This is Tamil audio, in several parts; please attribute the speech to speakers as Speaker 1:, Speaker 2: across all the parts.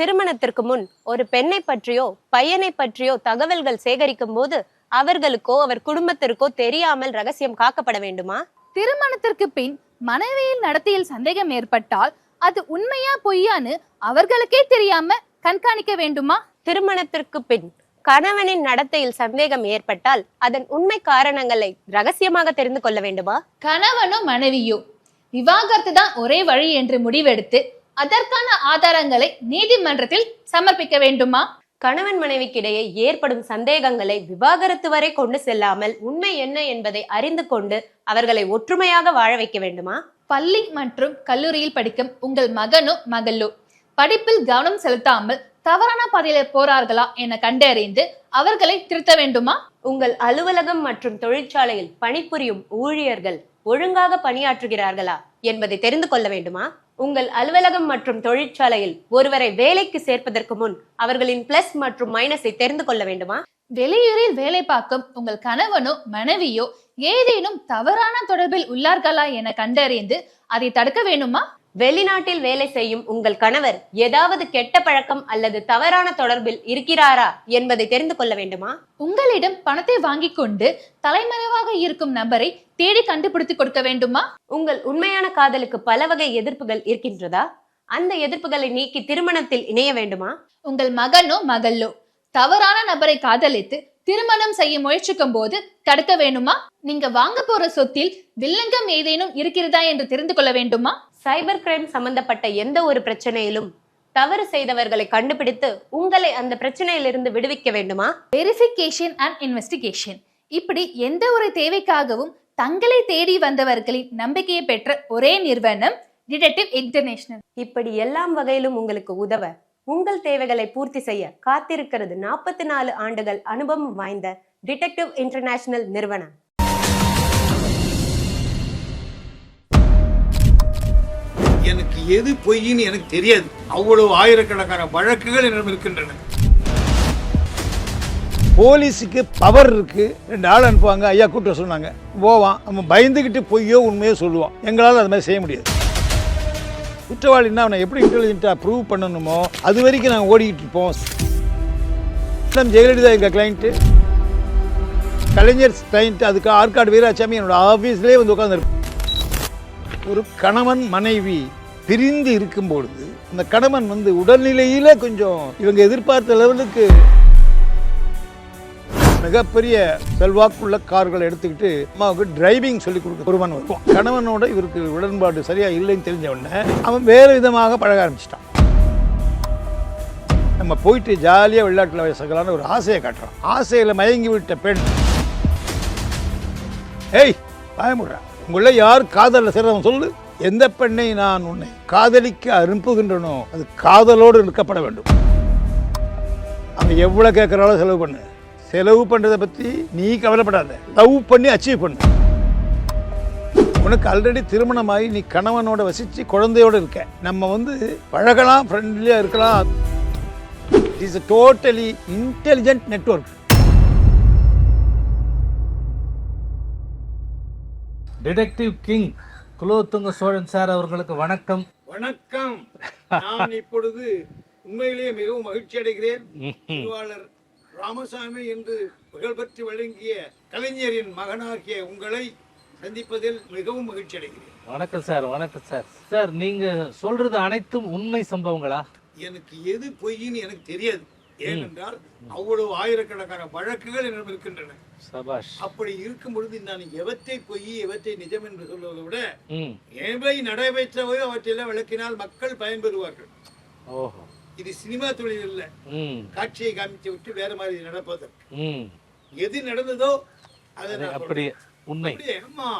Speaker 1: திருமணத்திற்கு முன் ஒரு பெண்ணை பற்றியோ பையனை பற்றியோ தகவல்கள் சேகரிக்கும் போது அவர்களுக்கோ அவர் குடும்பத்திற்கோ தெரியாமல் ரகசியம் காக்கப்பட வேண்டுமா?
Speaker 2: திருமணத்திற்கு பின் மனைவியின் நடத்தையில் சந்தேகம் ஏற்பட்டால் அது உண்மையா பொய்யான்னு அவர்களுக்கே தெரியாம கண்காணிக்க வேண்டுமா?
Speaker 1: திருமணத்திற்கு பின் கணவனின் நடத்தையில் சந்தேகம் ஏற்பட்டால் அதன் உண்மை காரணங்களை ரகசியமாக தெரிந்து கொள்ள வேண்டுமா?
Speaker 2: கணவனோ மனைவியோ விவாகரத்து தான் ஒரே வழி என்று முடிவெடுத்து அதற்கான ஆதாரங்களை நீதிமன்றத்தில் சமர்ப்பிக்க வேண்டுமா?
Speaker 1: கணவன் மனைவிக்கிடையே ஏற்படும் சந்தேகங்களை விவாகரத்து வரை கொண்டு செல்லாமல் உண்மை என்ன என்பதை அறிந்து கொண்டு அவர்களை ஒற்றுமையாக வாழ வைக்க வேண்டுமா?
Speaker 2: பள்ளி மற்றும் கல்லூரியில் படிக்கும் உங்கள் மகனோ மகளோ படிப்பில் கவனம் செலுத்தாமல் தவறான பாதையில போறார்களா என கண்டறிந்து அவர்களை திருத்த வேண்டுமா?
Speaker 1: உங்கள் அலுவலகம் மற்றும் தொழிற்சாலையில் பணிபுரியும் ஊழியர்கள் ஒழுங்காக பணியாற்றுகிறார்களா என்பதை தெரிந்து கொள்ள வேண்டுமா? உங்கள் அலுவலகம் மற்றும் தொழிற்சாலையில் ஒருவரை வேலைக்கு சேர்ப்பதற்கு முன் அவர்களின் பிளஸ் மற்றும் மைனஸை தெரிந்து கொள்ள வேண்டுமா?
Speaker 2: வெளியூரில் வேலை பார்க்கும் உங்கள் கணவனோ மனைவியோ ஏதேனும் தவறான தொடர்பில் உள்ளார்களா என கண்டறிந்து அதை தடுக்க வேண்டுமா?
Speaker 1: வெளிநாட்டில் வேலை செய்யும் உங்கள் கணவர் ஏதாவது கெட்ட பழக்கம் அல்லது தவறான தொடர்பில் இருக்கிறாரா என்பதை தெரிந்து கொள்ள வேண்டுமா?
Speaker 2: உங்களிடம் பணத்தை வாங்கிக் கொண்டு தலைமறைவாக இருக்கும் நபரை தேடி கண்டுபிடித்து கொடுக்க வேண்டுமா?
Speaker 1: உங்கள் உண்மையான காதலுக்கு பல வகை எதிர்ப்புகள் இருக்கின்றதா? அந்த எதிர்ப்புகளை நீக்கி திருமணத்தில் இணைய வேண்டுமா?
Speaker 2: உங்கள் மகனோ மகளோ தவறான நபரை காதலித்து திருமணம் செய்ய முயற்சிக்கும் போது தடுக்க வேண்டுமா? நீங்க வாங்க போற சொத்தில் வில்லங்கம் ஏதேனும் இருக்கிறதா என்று தெரிந்து கொள்ள வேண்டுமா?
Speaker 1: சைபர் கிரைம் சம்பந்தப்பட்ட எந்த ஒரு பிரச்சனையிலும் தவறு செய்தவர்களை கண்டுபிடித்து உங்களை அந்த பிரச்சனையிலிருந்து விடுவிக்க வேண்டுமா?
Speaker 2: வெரிஃபிகேஷன் அண்ட் இன்வெஸ்டிகேஷன் இப்படி எந்த ஒரு தேவைக்காகவும் தங்களை தேடி வந்தவர்களின் நம்பிக்கையை பெற்ற ஒரே நிறுவனம் டிடெக்டிவ் இன்டர்நேஷனல்
Speaker 1: இப்படி எல்லாம் வகையிலும் உங்களுக்கு உதவ உங்கள் தேவைகளை பூர்த்தி செய்ய காத்திருக்கிறது நாற்பத்தி நாலு ஆண்டுகள் அனுபவம் வாய்ந்த டிடெக்டிவ் இன்டர்நேஷனல் நிறுவனம்.
Speaker 3: எனக்கு எது பொய்ன்னு எனக்கு தெரியாது. அவ்வளவு ஆயிரக்கணக்கான வழக்குகள் என்னிடம் இருக்கின்றன.
Speaker 4: போலீஸுக்கு பவர் இருக்கு. ரெண்டு ஆள் அனுப்புவாங்க. ஐயா கூட்ட சொன்னாங்க. போவான். அவன் பயந்துக்கிட்டு பொய்யோ உண்மையோ சொல்லுவான். எங்களால் அது மாதிரி செய்ய முடியாது. குற்றவாளின்னா அவனை எப்படி இன்டெலிஜென்ட்டாக ப்ரூவ் பண்ணணுமோ அது வரைக்கும் நாங்கள் ஓடிக்கிட்டு இருப்போம். மேடம் ஜெயலலிதா எங்கள் கிளைண்ட்டு கலைஞர் கிளைண்ட் அதுக்கு ஆற்காடு வீராசாமி என்னோட ஆஃபீஸ்லேயே வந்து உட்காந்துருப்பேன் ஒரு கணவன் மனைவி பிரிந்து இருக்கும் பொழுது அந்த கணவன் வந்து உடல்நிலையில கொஞ்சம் இவங்க எதிர்பார்த்த லெவலுக்கு மிகப்பெரிய செல்வாக்குள்ள கார்களை எடுத்துக்கிட்டு அம்மாவுக்கு டிரைவிங் சொல்லி கொடுக்க ஒருவன் வருவான். கணவனோட இவருக்கு உடன்பாடு சரியா இல்லைன்னு தெரிஞ்ச உடனே அவன் வேறு விதமாக பழக ஆரம்பிச்சிட்டான். நம்ம போயிட்டு ஜாலியாக விளையாட்டில் வயசுகளான ஒரு ஆசையை காட்டுறான். ஆசையில் மயங்கி விட்ட பெண். ஏய் பயமுடுறான் உங்கள யார் காதலில் சிறவன் சொல்லு. எந்த பெண்ணை நான் உன்னை காதலிக்க அனுப்புகின்றனோ அது காதலோடு இருக்கப்பட வேண்டும். அவன் எவ்வளோ கேட்குறாலும் செலவு பண்ணு. செலவு பண்ணுறதை பற்றி நீ கவலைப்படாத. லவ் பண்ணி அச்சீவ் பண்ணு. உனக்கு ஆல்ரெடி திருமணமாகி நீ கணவனோட வசித்து குழந்தையோட இருக்க. நம்ம வந்து பழகலாம் ஃப்ரெண்ட்லியாக இருக்கலாம். It is totally intelligent network
Speaker 5: detective king Kulothunga Cholan sir அவர்களுக்கு வணக்கம்.
Speaker 3: வணக்கம். நான் இப்பொழுது உண்மையிலேயே மிகவும் மகிழ்ச்சி அடைகிறேன். திருவாளர் ராமசாமி என்று புகழ்பெற்று வழங்கிய கலைஞரின் மகனாகிய உங்களை சந்திப்பதில் மிகவும் மகிழ்ச்சி அடைகிறேன்.
Speaker 5: வணக்கம் சார் வணக்கம் சார். சார் நீங்க சொல்றது அனைத்தும் உண்மை சம்பவங்களா?
Speaker 3: எனக்கு எது பொய்ன்னு எனக்கு தெரியாது. ஏனென்றால் அவ்வளவு ஆயிரக்கணக்கான வழக்குகள் என்னிடம் இருக்கின்றன.
Speaker 5: சபாஷ்.
Speaker 3: அப்படி இருக்கும் பொழுது நான் எவற்றை பொய் எவற்றை நிஜம் என்று சொல்வதை விட எவை நடைபெற்றவையோ அவற்றெல்லாம் விளக்கினால் மக்கள் பயன்பெறுவார்கள்.
Speaker 5: ஓஹோ.
Speaker 3: இது சினிமா தொழில் இல்லை. காட்சியை காமித்து விட்டு வேற மாதிரி நடப்பதற்கு. எது நடந்ததோ அதை
Speaker 5: அப்படியே உண்மை
Speaker 3: ஆமா.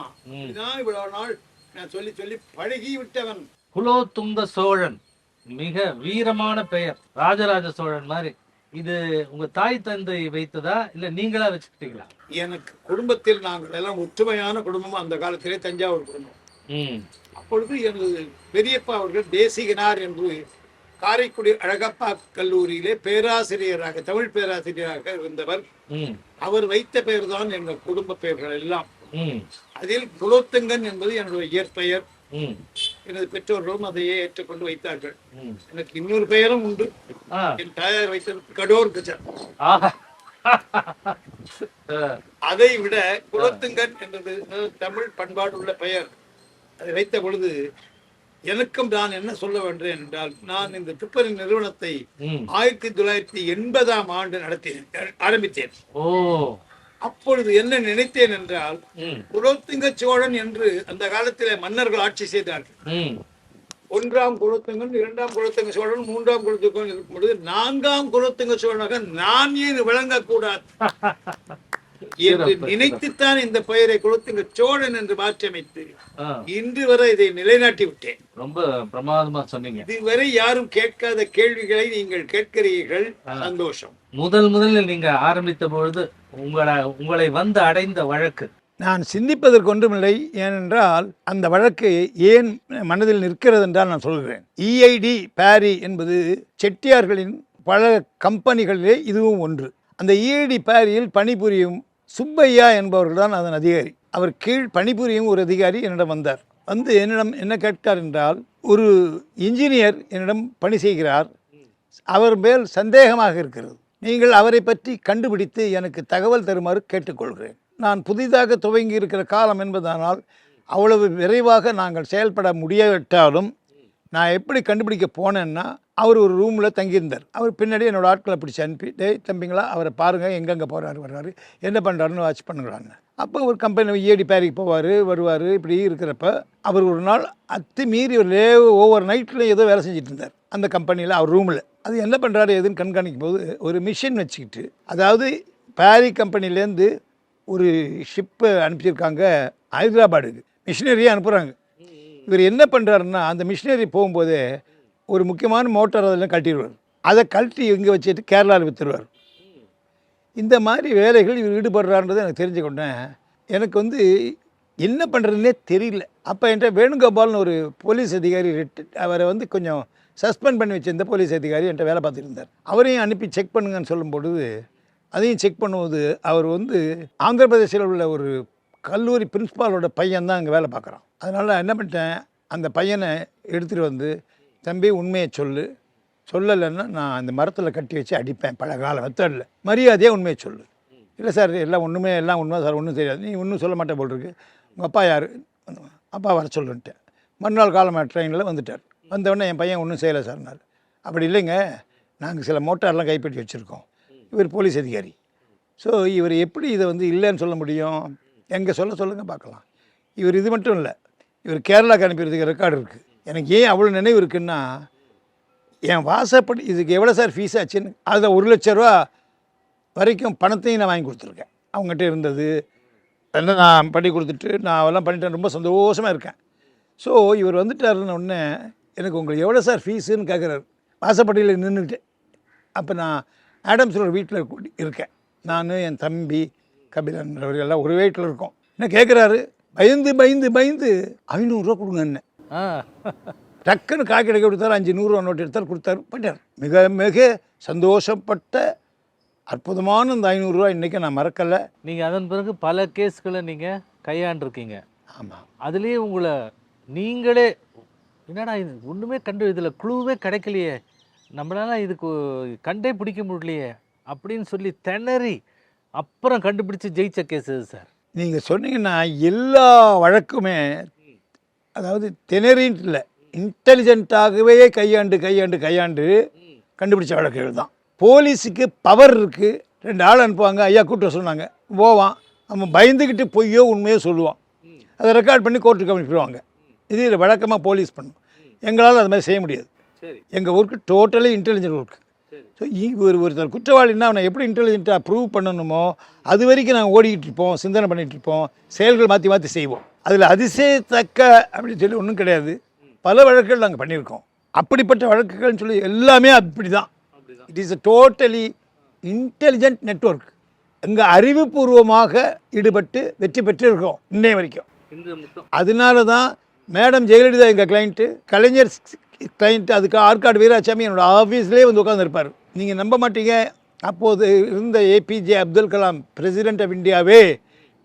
Speaker 3: இதுதான் இவ்வளவு நாள் நான் சொல்லி சொல்லி பழகி விட்டவன்
Speaker 5: குலோத்துங்க சோழன் மிக வீரமான பெயர். ராஜராஜ சோழன் மாதிரி. இது உங்க தாய் தந்தை வைத்ததா? இல்ல நீங்களா வச்சுக்கிட்டீங்களா?
Speaker 3: எனக்கு குடும்பத்தில் நாங்கள் எல்லாம் ஒற்றுமையான குடும்பம் அந்த காலத்திலே தஞ்சாவூர் குடும்பம். அப்பொழுது எனது பெரியப்பா அவர்கள் தேசிகனார் என்று காரைக்குடி அழகப்பா கல்லூரியிலே பேராசிரியராக தமிழ் பேராசிரியராக இருந்தவர். அவர் வைத்த பெயர் தான் எங்கள் குடும்ப பெயர்கள் எல்லாம். அதில் குலோத்துங்கன் என்பது என்னுடைய இயற்பெயர். எனது பெற்றோர்களும் அதையே ஏற்றுக்கொண்டு வைத்தார்கள். எனக்கு இன்னொரு பெயரும் உண்டு. என் தாயார் வைத்தது கடோர்.
Speaker 5: ஆ.
Speaker 3: அதை விட குலத்துங்கன் என்றது தமிழ் பண்பாடு உள்ள பெயர் அதை வைத்த பொழுது எனக்கும் நான் என்ன சொல்ல வேண்டேன் என்றால் நான் இந்த துப்பரி நிறுவனத்தை. ஆயிரத்தி தொள்ளாயிரத்தி எண்பதாம் ஆண்டு நடத்தினேன் ஆரம்பித்தேன்
Speaker 5: ஓ
Speaker 3: அப்பொழுது என்ன நினைத்தேன் என்றால். குலோத்துங்க சோழன் என்று அந்த காலத்திலே மன்னர்கள் ஆட்சி செய்தார்கள். ஒன்றாம் குலோத்துங்கன் இரண்டாம் குலோத்துங்க சோழன் மூன்றாம் குலோத்துங்கன் இருக்கும் பொழுது நான்காம் குலோத்துங்க சோழனாக நான் ஏன் விளங்கக்கூடாது என்று நினைத்துத்தான் இந்த பெயரை குலோத்துங்க சோழன் என்று மாற்றியமைத்து. இன்று வரை இதை நிலைநாட்டி விட்டேன்.
Speaker 5: ரொம்ப பிரமாதமா சொன்னீங்க.
Speaker 3: இதுவரை யாரும் கேட்காத கேள்விகளை நீங்கள் கேட்கிறீர்கள். சந்தோஷம்.
Speaker 5: முதல் முதலில் நீங்க ஆரம்பித்த பொழுது உங்களை உங்களை வந்து அடைந்த வழக்கு.
Speaker 4: நான் சிந்திப்பதற்கு ஒன்றுமில்லை ஏனென்றால் அந்த வழக்கு ஏன் மனதில் நிற்கிறது என்றால் நான் சொல்கிறேன். இஐடி பாரி என்பது செட்டியார்களின் பல கம்பெனிகளிலே இதுவும் ஒன்று. அந்த இஐடி பாரியில் பணிபுரியும் சுப்பையா என்பவர்கள் தான் அதன் அதிகாரி. அவர் கீழ் பணிபுரியும் ஒரு அதிகாரி என்னிடம் வந்தார். வந்து என்னிடம் என்ன கேட்டார் என்றால் ஒரு இன்ஜினியர் என்னிடம் பணி செய்கிறார். அவர் மேல் சந்தேகமாக இருக்கிறது. நீங்கள் அவரை பற்றி கண்டுபிடித்து எனக்கு தகவல் தருமாறு கேட்டுக்கொள்கிறேன். நான் புதிதாக துவங்கி இருக்கிற காலம் என்பதனால் அவ்வளவு விரைவாக நாங்கள் செயல்பட முடியாவிட்டாலும் நான் எப்படி கண்டுபிடிக்க போனேன்னா அவர் ஒரு ரூமில் தங்கியிருந்தார். அவர் பின்னாடி என்னோடய ஆட்களை பிடிச்சி அனுப்பி டேய் தம்பிங்களா அவரை பாருங்கள் எங்கெங்கே போகிறாரு வர்றாரு என்ன பண்ணுறாருன்னு வாட்ச் பண்ணுறாங்க அப்போ ஒரு கம்பெனி ஏடி பேரிக்கு போவார் வருவார் இப்படி இருக்கிறப்ப அவர் ஒரு நாள் அத்து மீறி ஒரு லே ஓவர் நைட்டில் ஏதோ வேலை செஞ்சுட்டு இருந்தார் அந்த கம்பெனியில் அவர் ரூமில் அது என்ன பண்ணுறாரு எதுன்னு கண்காணிக்கும் போது ஒரு மிஷின் வச்சுக்கிட்டு அதாவது பேரி கம்பெனிலேருந்து ஒரு ஷிப்பை அனுப்பிச்சிருக்காங்க ஹைதராபாடுக்கு மிஷினரியே அனுப்புகிறாங்க இவர் என்ன பண்ணுறாருன்னா அந்த மிஷினரி போகும்போதே ஒரு முக்கியமான மோட்டார் அதெல்லாம் கட்டிடுவார் அதை கழட்டி இங்கே வச்சுட்டு கேரளாவில் விற்றுருவார் இந்த மாதிரி வேலைகள் இவர் ஈடுபடுறாருன்றதை எனக்கு தெரிஞ்சுக்கொண்டேன் எனக்கு வந்து என்ன பண்ணுறதுனே தெரியல. அப்போ என்கிட்ட வேணுகோபால்னு ஒரு போலீஸ் அதிகாரி அவரை வந்து கொஞ்சம் சஸ்பெண்ட் பண்ணி வச்சிருந்த போலீஸ் அதிகாரி என்கிட்ட வேலை பார்த்துருந்தார் அவரையும் அனுப்பி செக் பண்ணுங்கன்னு சொல்லும் பொழுது அதையும் செக் பண்ணும்போது அவர் வந்து ஆந்திர பிரதேசில் உள்ள ஒரு கல்லூரி பிரின்ஸ்பாலோட பையன் தான் அங்கே வேலை பார்க்குறான். அதனால் என்ன பண்ணிட்டேன் அந்த பையனை எடுத்துகிட்டு வந்து தம்பி உண்மையை சொல்லு. சொல்லலைன்னா நான் அந்த மரத்தில் கட்டி வச்சு அடிப்பேன் பல கால மெத்தடில். மரியாதையாக உண்மையை சொல்லு. இல்லை சார் எல்லாம் ஒன்றுமே எல்லாம் உண்மை சார் ஒன்றும் தெரியாது. நீ ஒன்றும் சொல்ல மாட்டேன் போல் இருக்கு. உங்கள் அப்பா யார்? அப்பா வர சொல்லுன்ட்டேன் மறுநாள் காலமாக ட்ரெயினில் வந்துட்டார். வந்தவுடனே என் பையன் ஒன்றும் செய்யலை சார்னார் அப்படி இல்லைங்க. நாங்கள் சில மோட்டார்லாம் கைப்பற்றி வச்சுருக்கோம். இவர் போலீஸ் அதிகாரி. ஸோ இவர் எப்படி இதை வந்து இல்லைன்னு சொல்ல முடியும்? எங்கே சொல்ல சொல்லுங்கள் பார்க்கலாம். இவர் இது மட்டும் இல்லை இவர் கேரளாக்கு அனுப்பிடுறதுக்கு ரெக்கார்டு இருக்குது எனக்கு ஏன் அவ்வளோ நினைவு இருக்குன்னா என் வாசப்படி இதுக்கு எவ்வளோ சார் ஃபீஸ் ஆச்சுன்னு அதை ஒரு லட்ச ரூபா வரைக்கும் பணத்தையும் நான் வாங்கி கொடுத்துருக்கேன். அவங்ககிட்ட இருந்தது என்ன நான் பண்ணி கொடுத்துட்டு நான் அதெல்லாம் பண்ணிட்டேன் ரொம்ப சந்தோஷமாக இருக்கேன். ஸோ இவர் வந்துட்டாருன்னு உடனே எனக்கு உங்களுக்கு எவ்வளோ சார் ஃபீஸுன்னு கேட்குறாரு வாசப்படியில் நின்றுட்டு அப்போ நான் ஆடம்ஸோட வீட்டில் இருக்கேன். நான் என் தம்பி கபிலன் அவர்கள் எல்லாம் ஒரு வீட்டில் இருக்கோம். என்ன கேட்குறாரு? பயந்து பயந்து பயந்து ஐநூறுரூவா கொடுங்க என்ன
Speaker 5: ஆ.
Speaker 4: டக்குன்னு காக்கி கிடைக்க கொடுத்தாரு அஞ்சு நூறுரூவா நோட்டு எடுத்தார் கொடுத்தாரு போயிட்டார் மிக மிக சந்தோஷப்பட்ட அற்புதமான இந்த ஐநூறுரூவா இன்றைக்கி நான் மறக்கலை.
Speaker 5: நீங்க அதன் பிறகு பல கேஸ்களை நீங்க கையாண்டிருக்கீங்க.
Speaker 4: ஆமாம்
Speaker 5: அதுலயே உங்களை நீங்களே என்னடா இது ஒண்ணுமே கண்டு இதுல க்ளூவே கிடைக்கலையே. நம்மளால இதுக்கு கண்டே பிடிக்க முடியலையே அப்படின்னு சொல்லி திணறி அப்புறம் கண்டுபிடிச்சு ஜெயிச்ச கேஸ் இது சார்?
Speaker 4: நீங்கள் சொன்னீங்கன்னா எல்லா வழக்குமே அதாவது திணறின்ட்டு இல்லை இன்டெலிஜென்ட்டாகவே கையாண்டு கையாண்டு கையாண்டு கண்டுபிடிச்ச வழக்குகள் தான். போலீஸுக்கு பவர் இருக்குது ரெண்டு ஆள் அனுப்புவாங்க ஐயா கூட்ட சொன்னாங்க போவான். அவன் பயந்துக்கிட்டு பொய்யோ உண்மையோ சொல்லுவான். அதை ரெக்கார்ட் பண்ணி கோர்ட்டுக்கு அனுப்பிடுவாங்க. இது வழக்கமாக போலீஸ் பண்ணும். எங்களால் அது மாதிரி செய்ய முடியாது. எங்கள் work totally intelligent work so ஒரு ஒருத்தர் குற்றவாளின்னா அவனை எப்படி இன்டெலிஜென்ட்டாக ப்ரூவ் பண்ணணுமோ அது வரைக்கும் நாங்கள் ஓடிக்கிட்டு இருப்போம் சிந்தனை பண்ணிகிட்டு இருப்போம் செயல்கள் மாற்றி மாற்றி செய்வோம். அதில் அதிசயத்தக்க அப்படின்னு சொல்லி ஒன்றும் கிடையாது. பல வழக்குகள் நாங்கள் பண்ணியிருக்கோம். அப்படிப்பட்ட வழக்குகள்னு சொல்லி எல்லாமே அப்படி தான் it is a totally intelligent network எங்கள் அறிவுபூர்வமாக ஈடுபட்டு வெற்றி பெற்றிருக்கோம் இன்னைய வரைக்கும். அதனால தான் மேடம் ஜெயலலிதா எங்கள் கிளைண்ட்டு கலைஞர் கிளைண்ட்டு அதுக்கு ஆற்காடு வீராசாமி என்னோட ஆஃபீஸ்லேயே வந்து உட்காந்துருப்பார் நீங்கள் நம்ப மாட்டீங்க. அப்போது இருந்த APJ Abdul Kalam president of இந்தியாவே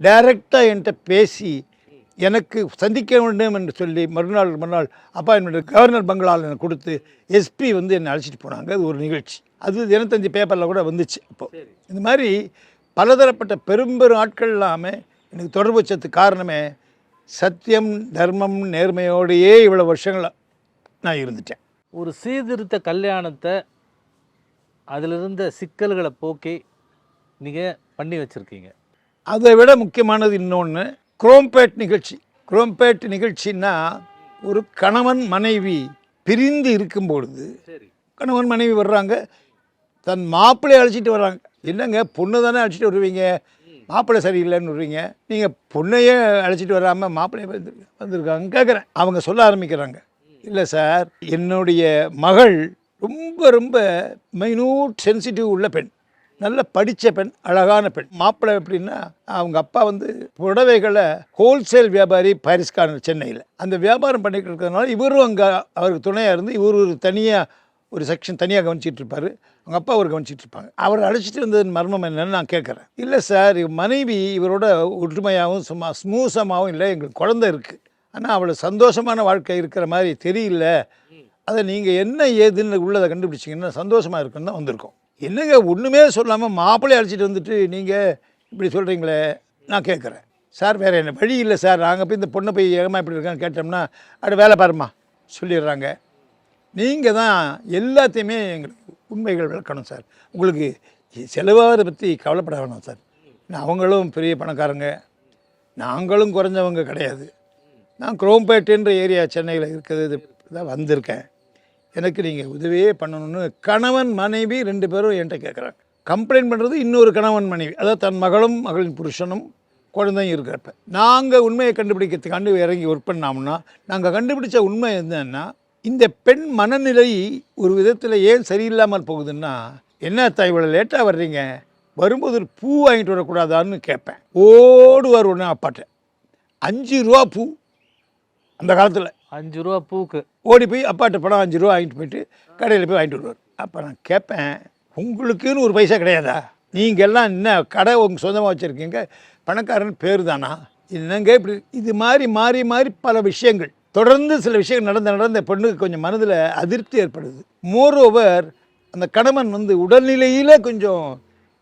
Speaker 4: டைரெக்டாக என்கிட்ட பேசி எனக்கு சந்திக்க வேண்டும் என்று சொல்லி மறுநாள் மறுநாள் அப்பாயின்மெண்ட் கவர்னர் பங்களாவில் எனக்கு கொடுத்து எஸ்பி வந்து என்னை அழைச்சிட்டு போனாங்க. அது ஒரு நிகழ்ச்சி. அது தினத்தந்தி பேப்பரில் கூட வந்துச்சு அப்போ. இந்த மாதிரி பலதரப்பட்ட பெரும்பெரும் ஆட்கள் இல்லாமல் எனக்கு தொடர்பு வச்சதுக்கு காரணமே சத்தியம் தர்மம் நேர்மையோடையே இவ்வளோ வருஷங்களா நான் இருந்துட்டேன்.
Speaker 5: ஒரு சீர்திருத்த கல்யாணத்தை அதில் இருந்த சிக்கல்களை போக்கி நீங்கள் பண்ணி வச்சுருக்கீங்க.
Speaker 4: அதை விட முக்கியமானது இன்னொன்று குரோம்பேட் நிகழ்ச்சி. குரோம்பேட் நிகழ்ச்சின்னா ஒரு கணவன் மனைவி பிரிந்து இருக்கும் பொழுது கணவன் மனைவி வர்றாங்க தன் மாப்பிள்ளை அழைச்சிட்டு வர்றாங்க. என்னங்க பொண்ணு தானே அழைச்சிட்டு வருவீங்க? மாப்பிள்ளை சரியில்லைன்னு வருவீங்க நீங்கள் பொண்ணையே அழைச்சிட்டு வராமல் மாப்பிள்ளையே வந்து வந்திருக்காங்க கேட்குறேன் அவங்க சொல்ல ஆரம்பிக்கிறாங்க. இல்லை சார். என்னுடைய மகள் ரொம்ப ரொம்ப மைனூட் சென்சிட்டிவ் உள்ள பெண். நல்ல படித்த பெண் அழகான பெண். மாப்பிள்ளை எப்படின்னா அவங்க அப்பா வந்து புடவைகளை ஹோல்சேல் வியாபாரி பாரிஸ்கான் சென்னையில். அந்த வியாபாரம் பண்ணிக்கிட்டு இருக்கிறதுனால இவரும் அங்கே அவருக்கு துணையாக இருந்து இவர் ஒரு தனியாக ஒரு செக்ஷன் தனியாக கவனிச்சிட்டு இருப்பாரு. அவங்க அப்பா அவர் கவனிச்சிட்டு இருப்பாங்க. அவர் அழைச்சிட்டு வந்தது மர்மம் என்னன்னு நான் கேட்குறேன். இல்லை சார் மனைவி இவரோட ஒற்றுமையாகவும் சும்மா ஸ்மூசமாகவும் இல்லை எங்களுக்கு குழந்தை இருக்குது ஆனால் அவ்வளோ சந்தோஷமான வாழ்க்கை இருக்கிற மாதிரி தெரியல. அதை நீங்கள் என்ன ஏதுன்னு உள்ளதை கண்டுபிடிச்சிங்கன்னா சந்தோஷமாக இருக்குன்னு தான் வந்திருக்கோம். என்னங்க ஒன்றுமே சொல்லாமல் மாப்பிள்ளை அழைச்சிட்டு வந்துட்டு நீங்கள் இப்படி சொல்கிறீங்களே நான் கேட்குறேன் சார் வேறு என்ன வழி இல்லை சார். நாங்கள் போய் இந்த பொண்ணை போய் ஏகமாக இப்படி இருக்கான்னு கேட்டோம்னா அப்படி வேலை பாருமா சொல்லிடுறாங்க. நீங்கள் தான் எல்லாத்தையுமே எங்களுக்கு உண்மைகள் விளக்கணும் சார். உங்களுக்கு செலவாகிறத பற்றி கவலைப்பட வேணாம் சார். நான் அவங்களும் பெரிய பணக்காரங்க. நாங்களும் குறைஞ்சவங்க கிடையாது. நான் குரோம்பேட்டுன்ற ஏரியா சென்னையில் இருக்கிறது தான் வந்திருக்கேன். எனக்கு நீங்கள் உதவியே பண்ணணும்னு கணவன் மனைவி ரெண்டு பேரும் என்கிட்ட கேட்குறாங்க. கம்ப்ளைண்ட் பண்ணுறது இன்னொரு கணவன் மனைவி அதாவது தன் மகளும் மகளின் புருஷனும் குழந்தையும் இருக்கிறப்ப. நாங்கள் உண்மையை கண்டுபிடிக்கிறதுக்காண்டு இறங்கி ஒர்க் பண்ணோம்னா நாங்கள் கண்டுபிடிச்ச உண்மை என்னன்னா இந்த பெண் மனநிலை ஒரு விதத்தில் ஏன் சரியில்லாமல் போகுதுன்னா என்ன அத்தா இவ்வளோ லேட்டாக வர்றீங்க? வரும்போது ஒரு பூ வாங்கிட்டு வரக்கூடாதான்னு கேட்பேன். ஓடுவார் ஒன்று அப்பாட்ட. அஞ்சு ரூபா பூ. அந்த காலத்தில்.
Speaker 5: அஞ்சு ரூபா பூக்கு.
Speaker 4: ஓடி போய் அப்பாட்ட பணம் அஞ்சு ரூபா வாங்கிட்டு போயிட்டு கடையில் போய் வாங்கிட்டு வருவார். அப்போ நான் கேட்பேன் உங்களுக்குன்னு ஒரு பைசா கிடையாதா? நீங்கள் எல்லாம் என்ன கடை உங்கள் சொந்தமாக வச்சுருக்கீங்க? பணக்காரன் பேர் தானா என்னங்க இப்படி? இது மாதிரி மாறி மாறி பல விஷயங்கள். தொடர்ந்து சில விஷயங்கள் நடந்து நடந்த பெண்ணுக்கு கொஞ்சம் மனதில் அதிருப்தி ஏற்படுது. மோர் ஓவர் அந்த கணவன் வந்து உடல்நிலையில் கொஞ்சம்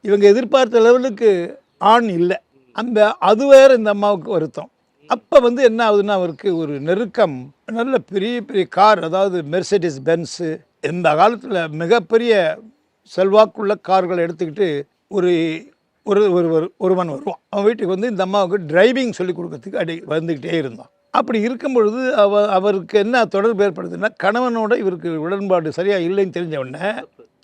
Speaker 4: இவங்க எதிர்பார்த்த லெவலுக்கு ஆண் இல்லை. அந்த அது வேற இந்த அம்மாவுக்கு வருத்தம். அப்போ வந்து என்ன ஆகுதுன்னா அவருக்கு ஒரு நெருக்கம் நல்ல பெரிய பெரிய கார் அதாவது மெர்சடிஸ் பென்ஸு இந்த காலத்தில் மிகப்பெரிய செல்வாக்குள்ள கார்களை எடுத்துக்கிட்டு ஒரு ஒரு ஒரு ஒருவன் வருவான். அவன் வீட்டுக்கு வந்து இந்த அம்மாவுக்கு டிரைவிங் சொல்லி கொடுக்கறதுக்கு அடி வந்துக்கிட்டே இருந்தான். அப்படி இருக்கும் பொழுது அவ அவருக்கு என்ன தொடர்பு ஏற்படுதுன்னா கணவனோட இவருக்கு உடன்பாடு சரியாக இல்லைன்னு தெரிஞ்ச உடனே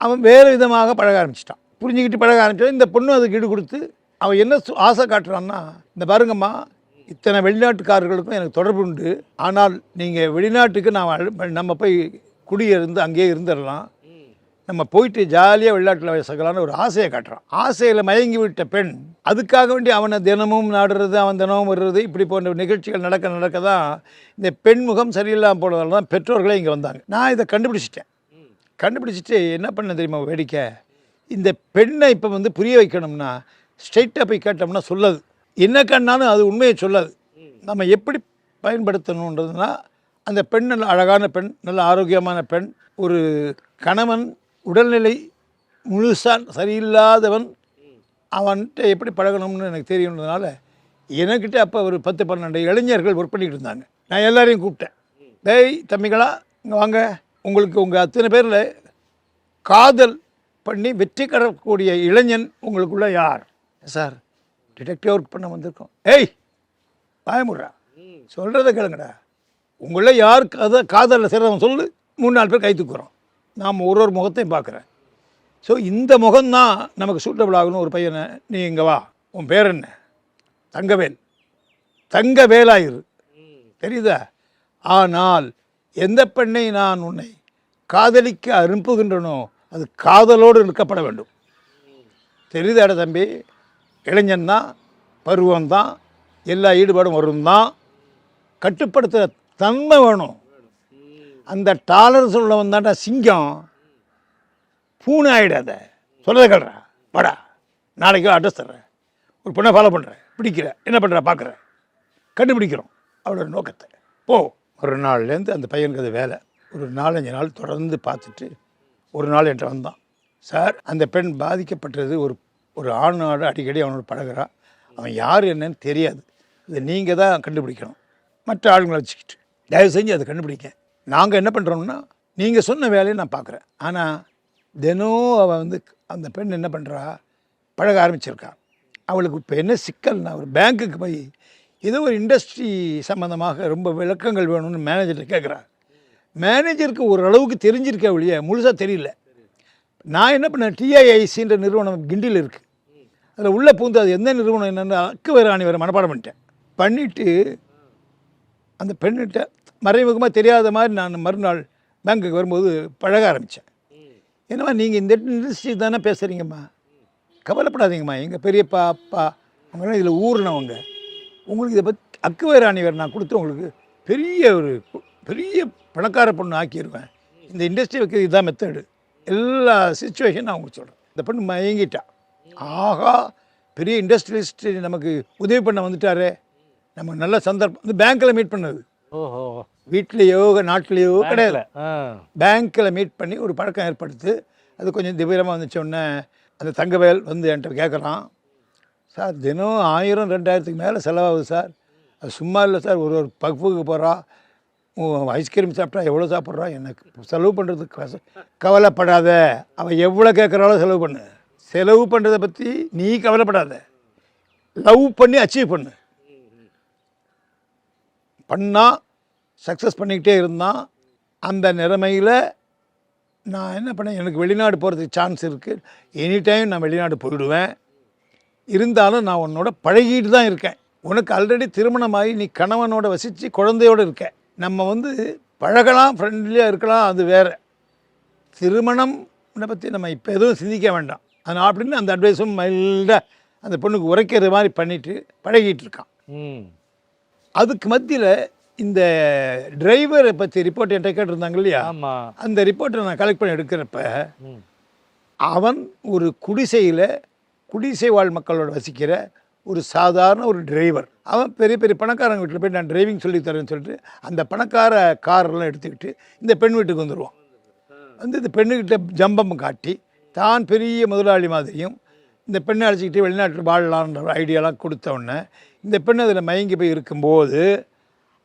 Speaker 4: அவன் வேறு விதமாக பழக ஆரம்பிச்சிட்டான். புரிஞ்சுக்கிட்டு பழக ஆரம்பிச்சோம் இந்த பொண்ணு அதுக்கு ஈடு கொடுத்து அவன் என்ன சு- ஆசை காட்டுறான்னா இந்த பாருங்கம்மா இத்தனை வெளிநாட்டுக்காரர்களுக்கும் எனக்கு தொடர்பு உண்டு. ஆனால் நீங்கள் வெளிநாட்டுக்கு நான் நம்ம போய் குடியிருந்து அங்கேயே இருந்துடலாம். நம்ம போயிட்டு ஜாலியாக வெளிநாட்டில் வயசுக்கலான்னு ஒரு ஆசையை காட்டுறான். ஆசையில் மயங்கி விட்ட பெண் அதுக்காக வேண்டி அவனை தினமும் நாடுறது அவன் தினமும் வர்றது இப்படி போன்ற நிகழ்ச்சிகள் நடக்க நடக்க தான் இந்த பெண் முகம் சரியில்லாமல் போனதால தான் பெற்றோர்களே இங்கே வந்தாங்க. நான் இதை கண்டுபிடிச்சிட்டேன். கண்டுபிடிச்சிட்டு என்ன பண்ண தெரியுமா வேடிக்கை? இந்த பெண்ணை இப்போ வந்து புரிய வைக்கணும்னா ஸ்ட்ரைட்டாக போய் கேட்டோம்னா சொல்லாது. என்ன கண்ணாலும் அது உண்மையை சொல்லாது. நம்ம எப்படி பயன்படுத்தணுன்றதுனா அந்த பெண் நல்ல அழகான பெண் நல்ல ஆரோக்கியமான பெண் ஒரு கணவன் உடல்நிலை முழுசாக சரியில்லாதவன் அவன்கிட்ட எப்படி பழகணும்னு எனக்கு தெரியணுன்றதுனால எனக்கிட்ட அப்போ ஒரு பத்து பன்னெண்டு இளைஞர்கள் ஒர்க் பண்ணிக்கிட்டு இருந்தாங்க. நான் எல்லாரையும் கூப்பிட்டேன். டேய் தம்பிகளா இங்கே வாங்க. உங்களுக்கு உங்கள் அத்தனை பேரில் காதல் பண்ணி வெற்றி கரக்கூடிய இளைஞன் உங்களுக்குள்ள யார்? சார் டிடெக்டிவ் ஒர்க் பண்ண வந்திருக்கோம். ஏய் பயமுடுறா சொல்கிறத கேளுங்கடா. உங்கள யார் கதை காதலில் சேர்றவன் சொல்லு. மூணு நாலு பேர் கை தூக்குறோம். நாம் ஒரு ஒரு முகத்தையும் பார்க்குறேன். ஸோ இந்த முகம்தான் நமக்கு சூட்டபிள் ஆகணும் ஒரு பையனை. நீ இங்கே வா. உன் பேர் என்ன? தங்கவேல். தங்க வேலாயிரு தெரியுதா? ஆனால் எந்த பெண்ணை நான் உன்னை காதலிக்க அனுப்புகின்றனோ அது காதலோடு இருக்கப்பட வேண்டும். தெரியுதாடா தம்பி? இளைஞன் தான் பருவம் தான் எல்லா ஈடுபாடும் வரும் தான் கட்டுப்படுத்துகிற தன்மை வேணும். அந்த டாலர்ஸ் உள்ளவன் தான்டா சிங்கம். பூனை ஆகிடாத சொல்லதை கேள்றா வாடா. நாளைக்கு அட்ரஸ் தர்றேன். ஒரு பொண்ணை ஃபாலோ பண்ணுறேன் பிடிக்கிற. என்ன பண்ணுற பார்க்குற. கண்டுபிடிக்கிறோம். அவளோட நோக்கத்தை. போ. ஒரு நாள்லேருந்து அந்த பையனுக்கு அது வேலை. ஒரு நாலஞ்சு நாள் தொடர்ந்து பார்த்துட்டு ஒரு நாள் என்கிட்ட வந்தான் சார் அந்த பெண் பாதிக்கப்பட்டது ஒரு ஒரு ஆணோட அடிக்கடி அவனோட பழகுறா. அவன் யார் என்னன்னு தெரியாது. இதை நீங்கள் தான் கண்டுபிடிக்கணும். மற்ற ஆளுங்களை வச்சுக்கிட்டு. தயவு செஞ்சு அதை கண்டுபிடிக்க நாங்கள் என்ன பண்ணுறோம்னா நீங்கள் சொன்ன வேலையை நான் பார்க்குறேன் ஆனால் தினம் அவள் வந்து அந்த பெண் என்ன பண்ணுறா பழக ஆரம்பிச்சிருக்கா. அவளுக்கு இப்போ என்ன சிக்கல்னா ஒரு பேங்க்குக்கு போய் ஏதோ ஒரு இண்டஸ்ட்ரி சம்மந்தமாக ரொம்ப விளக்கங்கள் வேணும்னு மேனேஜர்கிட்ட கேட்குறா மேனேஜருக்கு ஓரளவுக்கு தெரிஞ்சிருக்க ஒழிய முழுசாக தெரியல. நான் என்ன பண்ணேன் டிஐஐசின்ற நிறுவனம் கிண்டியில் இருக்குது அதில் உள்ளே பூந்து அது எந்த நிறுவனம் என்னென்னு அக்கு வேறு ஆணி வேறு மனப்பாடம் பண்ணிட்டேன். பண்ணிவிட்டு அந்த பெண்ணிட்ட மறைமுகமாக தெரியாத மாதிரி நான் மறுநாள் பேங்க்குக்கு வரும்போது பழக ஆரம்பித்தேன். என்னம்மா நீங்கள் இந்த இண்டஸ்ட்ரி தானே பேசுகிறீங்கம்மா? கவலைப்படாதீங்கம்மா எங்கள் பெரியப்பா அப்பா அவங்களாம் இதில் ஊறினவங்க. உங்களுக்கு இதை பற்றி அக்குவேர் வேறு நான் கொடுத்து உங்களுக்கு பெரிய ஒரு பெரிய பணக்கார பொண்ணு ஆக்கிடுவேன். இந்த இண்டஸ்ட்ரி வைக்கிறது இதுதான் மெத்தடு எல்லா சுச்சுவேஷன் நான் உங்களுக்கு சொல்கிறேன். இந்த பொண்ணு மயங்கிட்டா. ஆஹா பெரிய இண்டஸ்ட்ரியலிஸ்ட் நமக்கு உதவி பண்ண வந்துட்டாரே. நம்ம நல்ல சந்தர்ப்பம் இந்த பேங்க்கில் மீட் பண்ணது.
Speaker 5: ஓஹோ.
Speaker 4: வீட்லேயோ நாட்டிலேயோ கிடையாது. பேங்க்கில் மீட் பண்ணி ஒரு பழக்கம் ஏற்படுத்து. அது கொஞ்சம் தீவிரமாக வந்துச்ச உடனே அந்த தங்கவேல் வந்து என்கிட்ட கேட்குறான் சார் தினம் ஆயிரம் ரெண்டாயிரத்துக்கு மேலே செலவாகுது சார். அது சும்மா இல்லை சார். ஒரு ஒரு பகுப்புக்கு போகிறா ஐஸ்கிரீம் சாப்பிட்டா எவ்வளோ சாப்பிட்றா? எனக்கு செலவு பண்ணுறதுக்கு கவலைப்படாத. அவள் எவ்வளோ கேட்குறாளோ செலவு பண்ணு. செலவு பண்ணுறதை பற்றி நீ கவலைப்படாத. லவ் பண்ணி அச்சீவ் பண்ணு. பண்ணால் சக்ஸஸ் பண்ணிக்கிட்டே இருந்தான் அந்த நிலைமையில் நான் என்ன பண்ணேன் எனக்கு வெளிநாடு போகிறதுக்கு சான்ஸ் இருக்குது எனி டைம் நான் வெளிநாடு போயிடுவேன். இருந்தாலும் நான் உன்னோட பழகிட்டு தான் இருக்கேன். உனக்கு ஆல்ரெடி திருமணமாகி நீ கணவனோட வசித்து குழந்தையோடு இருக்க. நம்ம வந்து பழகலாம் ஃப்ரெண்ட்லியாக இருக்கலாம் அது வேறு. திருமணம் பற்றி நம்ம இப்போ எதுவும் சிந்திக்க வேண்டாம். ஆனால் அப்படின்னு அந்த அட்வைஸும் மைல்டாக அந்த பொண்ணுக்கு உரைக்கிற மாதிரி பண்ணிட்டு பழகிட்டு இருக்கான். அதுக்கு மத்தியில் இந்த டிரைவரை பற்றி ரிப்போர்ட் என்கிட்ட கேட்டிருந்தாங்க இல்லையா? அந்த ரிப்போர்ட்டை நான் கலெக்ட் பண்ணி எடுக்கிறப்ப அவன் ஒரு குடிசையில் குடிசை வாழ் மக்களோட வசிக்கிற ஒரு சாதாரண ஒரு டிரைவர் அவன் பெரிய பெரிய பணக்காரங்க வீட்டில் போய் நான் டிரைவிங் சொல்லி தரேன்னு சொல்லிட்டு அந்த பணக்கார காரெல்லாம் எடுத்துக்கிட்டு இந்த பெண் வீட்டுக்கு வந்துடுவான் வந்து இந்த பெண்ணுக்கிட்ட ஜம்பம் காட்டி தான் பெரிய முதலாளி மாதிரியும் இந்த பெண்ணை அழைச்சிக்கிட்டு வெளிநாட்டில் வாழலான்ற ஒரு ஐடியாலாம் கொடுத்த உடனே இந்த பெண் அதில் மயங்கி போய் இருக்கும்போது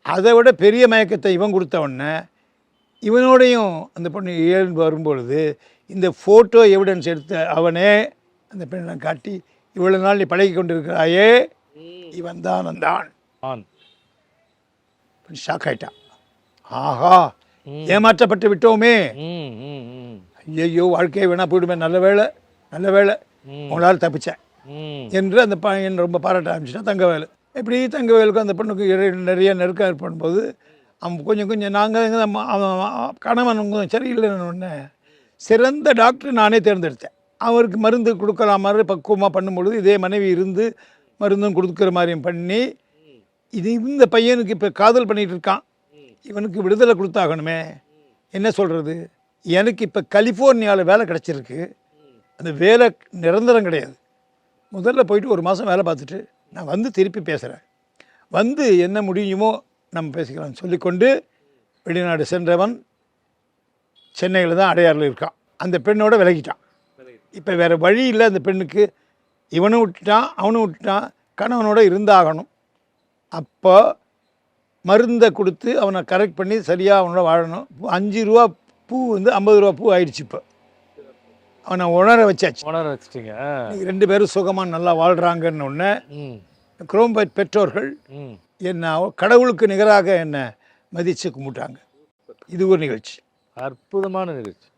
Speaker 4: அதை விட பெரிய மயக்கத்தை இவன் கொடுத்த உடனே இவனோடையும் அந்த பொண்ணு ஏழு வரும்பொழுது இந்த ஃபோட்டோ எவிடன்ஸ் எடுத்த அவனே அந்த பெண்ணை காட்டி இவ்வளோ நாள் நீ பழகி கொண்டிருக்கிறாயே இவன் தான் அந்த ஆண் ஷாக் ஆயிட்டான். ஆஹா ஏமாற்றப்பட்டு விட்டோமே. ஐயையோ வாழ்க்கையை வேணா போயிடுமே. நல்ல வேலை நல்ல வேலை. உங்களால் தப்பிச்சேன். என்று அந்த பையன் ரொம்ப பாராட்ட ஆரம்பிச்சிட்டான் தங்கவேலு. இப்படி தங்கவேலுக்கும் அந்த பொண்ணுக்கு இறை- நிறைய நெருக்கம் ஏற்படும்போது அவன் கொஞ்சம் கொஞ்சம் நாங்கள் கணவன் கொஞ்சம் சரியில்லைன்னு சிறந்த டாக்டர் நானே தேர்ந்தெடுத்தேன். அவருக்கு மருந்து கொடுக்கலாம் மாதிரி பக்குவமாக பண்ணும்பொழுது இதே மனைவி இருந்து மருந்தும் கொடுக்குற மாதிரியும் பண்ணி இது இந்த பையனுக்கு இப்போ காதல் பண்ணிகிட்டு இருக்கான். இவனுக்கு விடுதலை கொடுத்தாகணுமே. என்ன சொல்கிறது எனக்கு இப்போ கலிஃபோர்னியாவில் வேலை கிடச்சிருக்கு. அந்த வேலை நிரந்தரம் கிடையாது. முதல்ல போயிட்டு ஒரு மாதம் வேலை பார்த்துட்டு நான் வந்து திருப்பி பேசுகிறேன் வந்து என்ன முடியுமோ நம்ம பேசிக்கலாம்னு சொல்லிக்கொண்டு வெளிநாடு சென்றவன் சென்னையில் தான் அடையாறில் இருக்கான். அந்த பெண்ணோட விலகிட்டான். இப்போ வேறு வழி இல்லை அந்த பெண்ணுக்கு. இவனும் விட்டுட்டான் அவனும் விட்டுட்டான். கணவனோட இருந்தாகணும். அப்போ மருந்தை கொடுத்து அவனை கரெக்ட் பண்ணி சரியாக அவனோட வாழணும். அஞ்சு ரூபா பூ வந்து ஐம்பது ரூபா பூ ஆயிடுச்சு இப்போ. அவனை உணர வச்சாச்சு.
Speaker 5: உணர வச்சிட்டீங்க.
Speaker 4: ரெண்டு பேரும் சுகமாக நல்லா வாழ்கிறாங்கன்னு ஒன்று குரோம்பேட் பெற்றோர்கள் என்ன கடவுளுக்கு நிகராக என்னை மதித்து கும்பிட்டாங்க. இது ஒரு நிகழ்ச்சி.
Speaker 5: அற்புதமான நிகழ்ச்சி.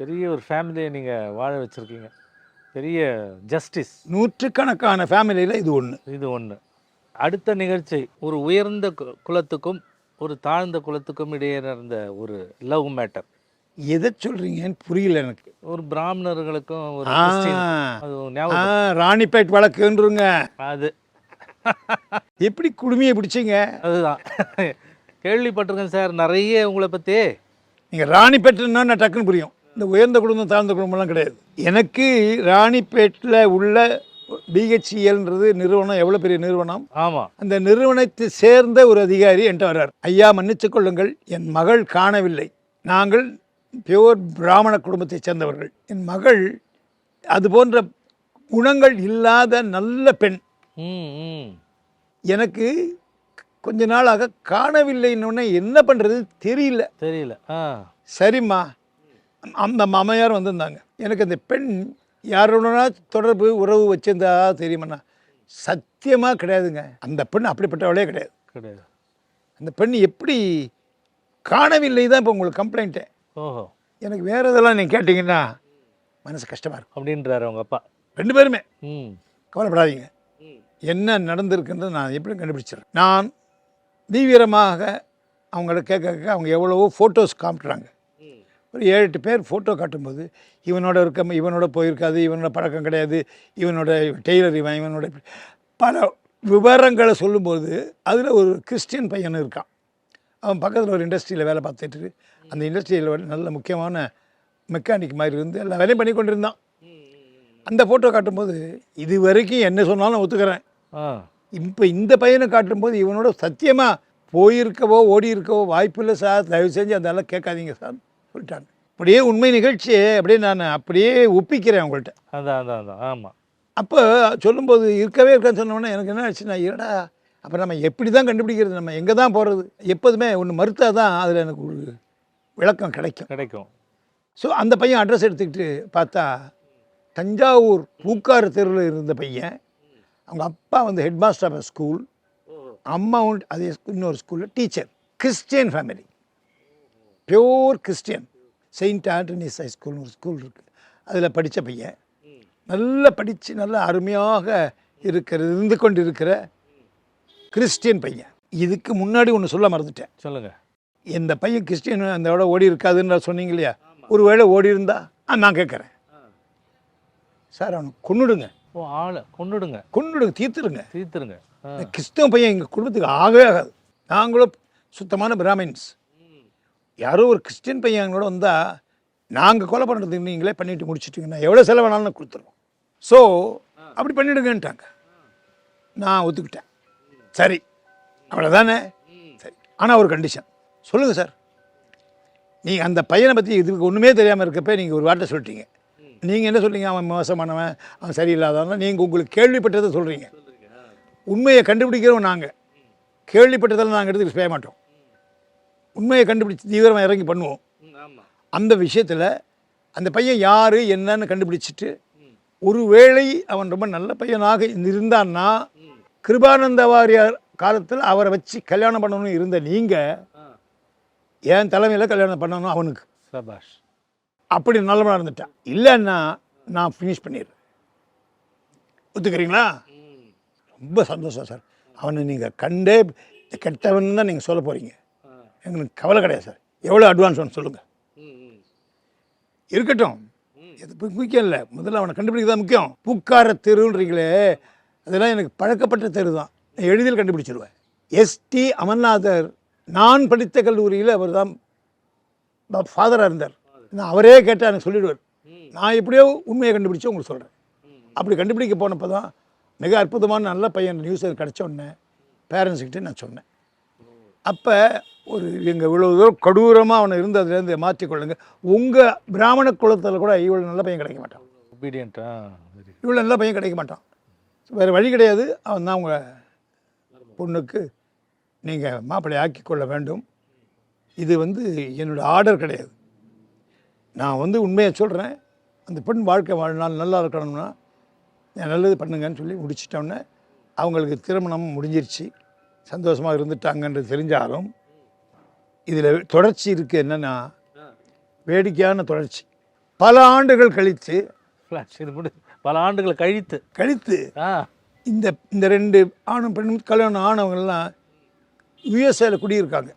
Speaker 5: பெரிய ஒரு ஃபேமிலியை நீங்கள் வாழ வச்சுருக்கீங்க. பெரிய ஜஸ்டிஸ்
Speaker 4: நூற்றுக்கணக்கான ஃபேமிலியில் இது ஒன்று
Speaker 5: இது ஒன்று அடுத்த நிகழ்ச்சி ஒரு உயர்ந்த குலத்துக்கும் ஒரு தாழ்ந்த குலத்துக்கும் இடையே நடந்த ஒரு லவ் மேட்டர்
Speaker 4: எதை சொல்கிறீங்கன்னு புரியல எனக்கு.
Speaker 5: ஒரு பிராமணர்களுக்கும் ஒரு
Speaker 4: ஆ,
Speaker 5: கிறிஸ்டின் அது
Speaker 4: ஆ,
Speaker 5: ஞாபகம்
Speaker 4: ராணிப்பேட் வழக்குன்றங்க.
Speaker 5: அது.
Speaker 4: எப்படி குடுமையை பிடிச்சிங்க?
Speaker 5: அதுதான். கேள்விப்பட்டிருக்கேன் சார் நிறைய உங்களை பற்றி
Speaker 4: நீங்கள் ராணிப்பேட்டைன்னா நான் டக்குன்னு புரியும். இந்த உயர்ந்த குடும்பம் தாழ்ந்த குடும்பம்லாம் கிடையாது. எனக்கு ராணிப்பேட்டில் உள்ள பிஹெச்இஎல்ன்றது நிறுவனம் எவ்வளோ பெரிய நிறுவனம்?
Speaker 5: ஆமா.
Speaker 4: அந்த நிறுவனத்தை சேர்ந்த ஒரு அதிகாரி என்கிட்ட வர்றார். ஐயா மன்னித்துக் கொள்ளுங்கள். என் மகள் காணவில்லை. நாங்கள் பியோர் பிராமண குடும்பத்தைச் சேர்ந்தவர்கள். என் மகள் அது போன்ற குணங்கள் இல்லாத நல்ல பெண். எனக்கு கொஞ்ச நாளாக காணவில்லைன்னு என்ன பண்ணுறது தெரியல.
Speaker 5: தெரியல.
Speaker 4: சரிம்மா. அந்த மாமையார் வந்திருந்தாங்க. எனக்கு அந்த பெண் யாரோடனா தொடர்பு உறவு வச்சிருந்தா தெரியுமாண்ணா? சத்தியமாக கிடையாதுங்க. அந்த பெண் அப்படிப்பட்டவளே கிடையாது.
Speaker 5: கிடையாது.
Speaker 4: அந்த பெண் எப்படி காணவில்லை தான் இப்போ உங்களுக்கு கம்ப்ளைண்ட்டு
Speaker 5: ஓஹோ.
Speaker 4: எனக்கு வேறு இதெல்லாம் நீங்கள் கேட்டிங்கன்னா மனசு கஷ்டமாக இருக்கும்.
Speaker 5: அப்படின்றாரு அவங்க அப்பா.
Speaker 4: ரெண்டு பேருமே.
Speaker 5: ம்.
Speaker 4: கவலைப்படாதீங்க. என்ன நடந்திருக்குன்றது நான் எப்படி கண்டுபிடிச்சிடுறேன்? நான் தீவிரமாக அவங்கள கேட்க கேட்க அவங்க எவ்வளவோ ஃபோட்டோஸ் காமிட்டுறாங்க ஒரு ஏழு எட்டு பேர் ஃபோட்டோ காட்டும்போது இவனோட இருக்க இவனோட போயிருக்காது இவனோட பழக்கம் கிடையாது இவனோட டெய்லர் இவன் இவனோட பல விவரங்களை சொல்லும்போது அதில் ஒரு கிறிஸ்டியன் பையன் இருக்கான். அவன் பக்கத்தில் ஒரு இண்டஸ்ட்ரியில் வேலை பார்த்துட்டு அந்த இண்டஸ்ட்ரியில் நல்ல முக்கியமான மெக்கானிக் மாதிரி இருந்து எல்லா வேலையும் பண்ணி கொண்டிருந்தான். அந்த ஃபோட்டோ காட்டும்போது இது வரைக்கும் என்ன சொன்னாலும் ஒத்துக்கிறேன். இப்போ இந்த பையனை காட்டும்போது இவனோட சத்தியமாக போயிருக்கவோ ஓடி இருக்கவோ வாய்ப்பு இல்லை சார். தயவு செஞ்சு அதெல்லாம் கேட்காதீங்க சார். சொல்லிட்டாங்க அப்படியே உண்மை நிகழ்ச்சியை அப்படியே நான் அப்படியே ஒப்பிக்கிறேன் அவங்கள்ட்ட
Speaker 5: அதான் அதான் அதான். ஆமா.
Speaker 4: அப்போ சொல்லும்போது இருக்கவே இருக்கான்னு சொன்னோன்னே எனக்கு என்ன ஆச்சுன்னா ஏடா அப்போ நம்ம எப்படி தான் கண்டுபிடிக்கிறது? நம்ம எங்கே தான் போகிறது எப்போதுமே ஒன்று மறுத்தா தான் அதில் எனக்கு ஒரு விளக்கம் கிடைக்கும்.
Speaker 5: கிடைக்கும்.
Speaker 4: ஸோ அந்த பையன் அட்ரஸ் எடுத்துக்கிட்டு பார்த்தா தஞ்சாவூர் பூக்கார் தெருவில் இருந்த பையன் அவங்க அப்பா வந்து ஹெட் மாஸ்டர் ஆஃப் ஸ்கூல் அம்மா அதே இன்னொரு ஸ்கூலில் teacher Christian family pure Christian Saint Antony's high ஸ்கூல்னு ஒரு ஸ்கூல் இருக்குது அதில் படித்த பையன். நல்லா படித்து நல்லா அருமையாக இருக்கிற இருந்து கொண்டு இருக்கிற கிறிஸ்டியன் பையன். இதுக்கு முன்னாடி ஒன்று சொல்ல மறந்துட்டேன்.
Speaker 5: சொல்லுங்க.
Speaker 4: இந்த பையன் கிறிஸ்டியன் அந்த விட ஓடி இருக்காதுன்னு சொன்னீங்க இல்லையா? ஒருவேளை ஓடி இருந்தா ஆ நான் கேட்குறேன். சார் அவனை கொன்னுடுங்க.
Speaker 5: ஓ ஆளை கொண்டுடுங்க
Speaker 4: தீர்த்துடுங்க.
Speaker 5: தீர்த்துருங்க.
Speaker 4: இந்த கிறிஸ்தவ பையன் எங்கள் குடும்பத்துக்கு ஆகவே ஆகாது. நாங்களும் சுத்தமான பிராமின்ஸ். யாரோ ஒரு கிறிஸ்டியன் பையன் எங்களோட வந்தால் நாங்கள் கொலை பண்ணுறதுக்கு நீங்களே பண்ணிட்டு முடிச்சிட்டிங்கன்னா எவ்வளோ செலவானாலும் கொடுத்துருவோம். ஸோ அப்படி பண்ணிடுங்கன்ட்டாங்க. நான் ஒத்துக்கிட்டேன். சரி. அவ்வளோதானே சரி. ஆனால் ஒரு கண்டிஷன் சொல்லுங்கள் சார் நீங்கள் அந்த பையனை பற்றி இதுக்கு ஒன்றுமே தெரியாமல் இருக்கப்ப நீங்கள் ஒரு வார்த்தை சொல்லிட்டீங்க. நீங்கள் என்ன சொல்றீங்க? அவன் மோசமானவன் அவன் சரியில்லாதவன் நீங்கள் உங்களுக்கு கேள்விப்பட்டதை சொல்கிறீங்க உண்மையை கண்டுபிடிக்கிறோம் நாங்கள் கேள்விப்பட்டதெல்லாம் நாங்கள் எடுத்து செய்ய மாட்டோம். உண்மையை கண்டுபிடிச்சு தீவிரமாக இறங்கி பண்ணுவோம். அந்த விஷயத்தில் அந்த பையன் யார் என்னன்னு கண்டுபிடிச்சிட்டு ஒருவேளை அவன் ரொம்ப நல்ல பையனாக இருந்தான்னா கிருபானந்த வாரியார் காலத்தில் அவரை வச்சு கல்யாணம் பண்ணணும்னு இருந்த நீங்கள் என் தலைமையில் கல்யாணம் பண்ணணும் அவனுக்கு.
Speaker 5: சபாஷ்.
Speaker 4: அப்படி நல்லவனாக இருந்துட்டான் இல்லைன்னா நான் ஃபினிஷ் பண்ணிடுறேன். ஒத்துக்கிறீங்களா? ரொம்ப சந்தோஷம் சார். அவனை நீங்கள் கண்டே கெட்டவன் தான் நீங்கள் சொல்ல போகிறீங்க எங்களுக்கு கவலை கிடையாது சார். எவ்வளோ அட்வான்ஸ் ஒன்று சொல்லுங்கள் இருக்கட்டும். இது முக்கியம் இல்லை. முதல்ல அவனை கண்டுபிடிக்க தான் முக்கியம். பூக்கார தெருன்றீங்களே. அதெல்லாம் எனக்கு பழக்கப்பட்ட தெரு தான். நான் எளிதில் கண்டுபிடிச்சிருவேன். எஸ்டி அமர்நாதர் நான் படித்த கல்லூரியில் அவர் தான் ஃபாதராக இருந்தார். நான் அவரே கேட்டால் எனக்கு சொல்லிடுவார். நான் எப்படியோ உண்மையை கண்டுபிடிச்சு உங்களுக்கு சொல்கிறேன் அப்படி கண்டுபிடிக்க போனப்போ தான் மிக அற்புதமான நல்ல பையன் நியூஸ் கிடச்ச உடனே பேரண்ட்ஸ்கிட்ட நான் சொன்னேன். அப்போ ஒரு எங்கள் இவ்வளோ தூரம் கொடூரமாக அவனை இருந்ததுலேருந்து மாற்றிக்கொள்ளுங்க உங்கள் பிராமண குலத்தில் கூட இவ்வளோ நல்ல பையன் கிடைக்க மாட்டான்.
Speaker 5: ஒபீடியன்ட்டா சரி.
Speaker 4: இவ்வளோ நல்ல பையன் கிடைக்க மாட்டான். வேறு வழி கிடையாது. அவன் தான் உங்கள் பொண்ணுக்கு நீங்கள் மாப்பிள்ளை ஆக்கி கொள்ள வேண்டும். இது வந்து என்னோட ஆர்டர் கிடையாது. நான் வந்து உண்மையை சொல்கிறேன் அந்த பெண் வாழ்க்கை வாழ்நாள் நல்லா இருக்கணும்னா நல்லது பண்ணுங்கன்னு சொல்லி முடிச்சிட்டோன்னே அவங்களுக்கு திருமணம் முடிஞ்சிருச்சு. சந்தோஷமாக இருந்துட்டாங்கன்றது தெரிஞ்சாலும் இதில் தொடர்ச்சி இருக்குது என்னென்னா வேடிக்கையான தொடர்ச்சி. பல ஆண்டுகள் கழித்து
Speaker 5: பல ஆண்டுகள் கழித்து.
Speaker 4: கழித்து இந்த இந்த ரெண்டு ஆணும் பெண்ணும் கல்யாணம் ஆனவங்கெல்லாம் யுஎஸ்ஏல குடியிருக்காங்க.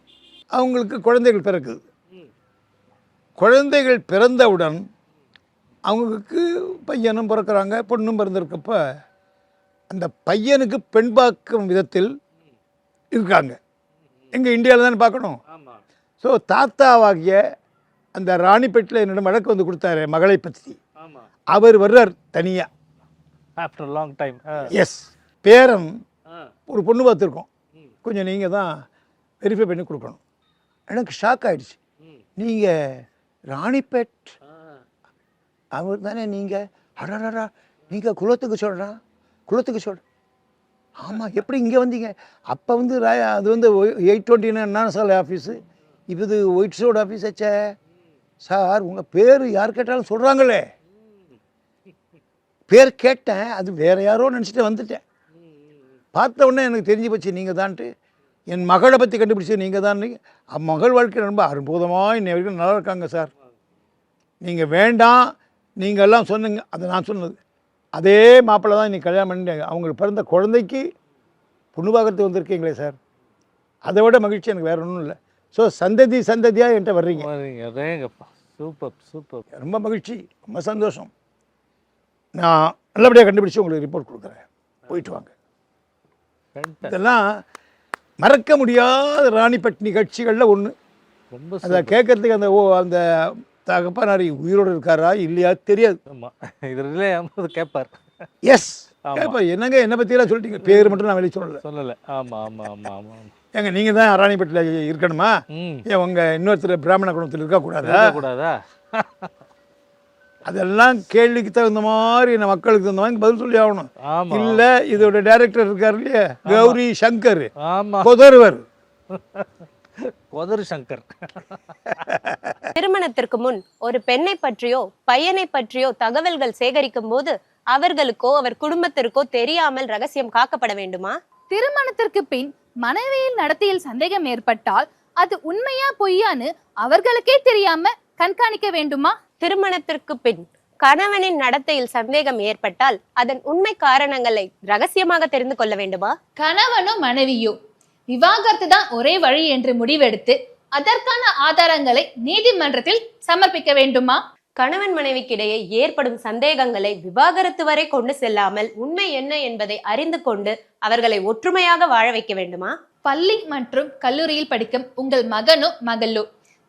Speaker 4: அவங்களுக்கு குழந்தைகள் பிறக்குது. குழந்தைகள் பிறந்தவுடன் அவங்களுக்கு பையனும் பிறக்கிறாங்க பொண்ணும் பிறந்திருக்கப்ப அந்த பையனுக்கு பெண் பார்க்கும் விதத்தில் இருக்காங்க. எங்கள் இந்தியாவில் தானே பார்க்கணும். ஸோ தாத்தாவாகிய அந்த ராணிப்பேட்டில் என்னிடம் வழக்கு வந்து கொடுத்தாரு மகளை பற்றி. அவர் வர்றார் தனியாக
Speaker 5: ஆஃப்டர் லாங் டைம்
Speaker 4: எஸ் பேரன் ஒரு பொண்ணு பார்த்துருக்கோம். கொஞ்சம் நீங்கள் தான் வெரிஃபை பண்ணி கொடுக்கணும். எனக்கு ஷாக் ஆயிடுச்சு. நீங்கள் ராணிப்பேட் அவர் தானே நீங்கள் அடடா நீங்கள் குலத்துக்கு சொல்கிறா குலத்துக்கு சொல் ஆமாம் எப்படி இங்கே வந்தீங்க? அப்போ வந்து ரா- அது வந்து எயிட் டுவெண்ட்டி நைன் சாலை ஆஃபீஸு இப்போ இது ஒயிட் சோடு ஆஃபீஸ் ஆச்சே சார் உங்கள் பேர் யார் கேட்டாலும் சொல்கிறாங்களே பேர் கேட்டேன் அது வேறு யாரோ நினச்சிட்டு வந்துட்டேன். பார்த்த உடனே எனக்கு தெரிஞ்சு போச்சு நீங்கள் தான்ட்டு. என் மகளை பற்றி கண்டுபிடிச்சது நீங்கள் தான் மகள் வாழ்க்கை ரொம்ப அற்புதமாக இன்னை வரைக்கும் நல்லா இருக்காங்க சார். நீங்கள் வேண்டாம் நீங்கள் எல்லாம் சொன்னீங்க அதை நான் சொன்னது. அதே மாப்பிள்ளை தான் இன்னைக்கு கல்யாணம் பண்ணிட்டாங்க அவங்களுக்கு பிறந்த குழந்தைக்கு பொண்ணு பார்க்கறதுக்கு வந்திருக்கீங்களே சார்? அதை விட மகிழ்ச்சி எனக்கு வேற ஒன்றும் இல்லை. ஸோ சந்ததி சந்ததியாக என்கிட்ட வர்றீங்க.
Speaker 5: வரீங்க ரேங்கப்பா சூப்பர் சூப்பர்.
Speaker 4: ரொம்ப மகிழ்ச்சி. ரொம்ப சந்தோஷம். நான் நல்லபடியாக கண்டுபிடிச்சு உங்களுக்கு ரிப்போர்ட் கொடுக்குறேன். போயிட்டு வாங்க. இதெல்லாம் மறக்க முடியாத ராணிப்பட் நிகழ்ச்சிகளில் ஒன்று
Speaker 5: ரொம்ப
Speaker 4: அதை கேட்கறதுக்கு அந்த ஓ அந்த தகப்பனாரி உயிரோடு இருக்காரா இல்லையா? தெரியாது.
Speaker 5: ஆமா. இது ரிலே ஆகும்போது கேட்பார்.
Speaker 4: எஸ் கேப்பா என்னங்க என்னை பற்றியெல்லாம் சொல்லிட்டீங்க? பேர் மட்டும் நான் வெளியே சொல்லலை.
Speaker 5: சொல்லலை. ஆமா ஆமா ஆமா ஆமா ஆமா.
Speaker 4: ஏங்க நீங்கள் தான் ராணிப்பேட்டில் இருக்கணுமா? ஏன் உங்கள் இன்னொருத்தர் பிராமண குணத்தில் இருக்கக்கூடாதா?
Speaker 5: கூடாதா
Speaker 4: அதெல்லாம் கேள்விக்கு தகுந்த மாதிரி நம்ம மக்களுக்கு தகுந்த மாதிரி பதில் சொல்லி ஆகணும். இல்லை இதோட டைரக்டர் இருக்கார் இல்லையா? கௌரி சங்கர்.
Speaker 5: ஆமா.
Speaker 4: கொதர்வர்
Speaker 5: கொதறு சங்கர்.
Speaker 1: திருமணத்திற்கு முன் ஒரு பெண்ணை பற்றியோ பையனை பற்றியோ தகவல்கள் சேகரிக்கும் போது அவர்களுக்கோ அவர் குடும்பத்திற்கோ தெரியாமல் ரகசியம் காக்கப்பட வேண்டுமா?
Speaker 2: திருமணத்திற்கு பின் மனைவியின் நடத்தையில் சந்தேகம் ஏற்பட்டால் அது உண்மையா பொய்யான்னு அவர்களுக்கே தெரியாம கண்காணிக்க வேண்டுமா?
Speaker 1: திருமணத்திற்கு பின் கணவனின் நடத்தையில் சந்தேகம் ஏற்பட்டால் அதன் உண்மை காரணங்களை ரகசியமாக தெரிந்து கொள்ள வேண்டுமா?
Speaker 2: கணவனோ மனைவியோ விவாகரத்து தான் ஒரே வழி என்று முடிவெடுத்து அதற்கான ஆதாரங்களை நீதிமன்றத்தில் சமர்ப்பிக்க வேண்டுமா?
Speaker 1: கணவன் மனைவிக்கிடையே ஏற்படும் சந்தேகங்களை விவாகரத்து வரை கொண்டு செல்லாமல் உண்மை என்ன என்பதை அறிந்து கொண்டு அவர்களை ஒற்றுமையாக வாழ வைக்க வேண்டுமா?
Speaker 2: பள்ளி மற்றும் கல்லூரியில் படிக்கும் உங்கள் மகனோ மகளோ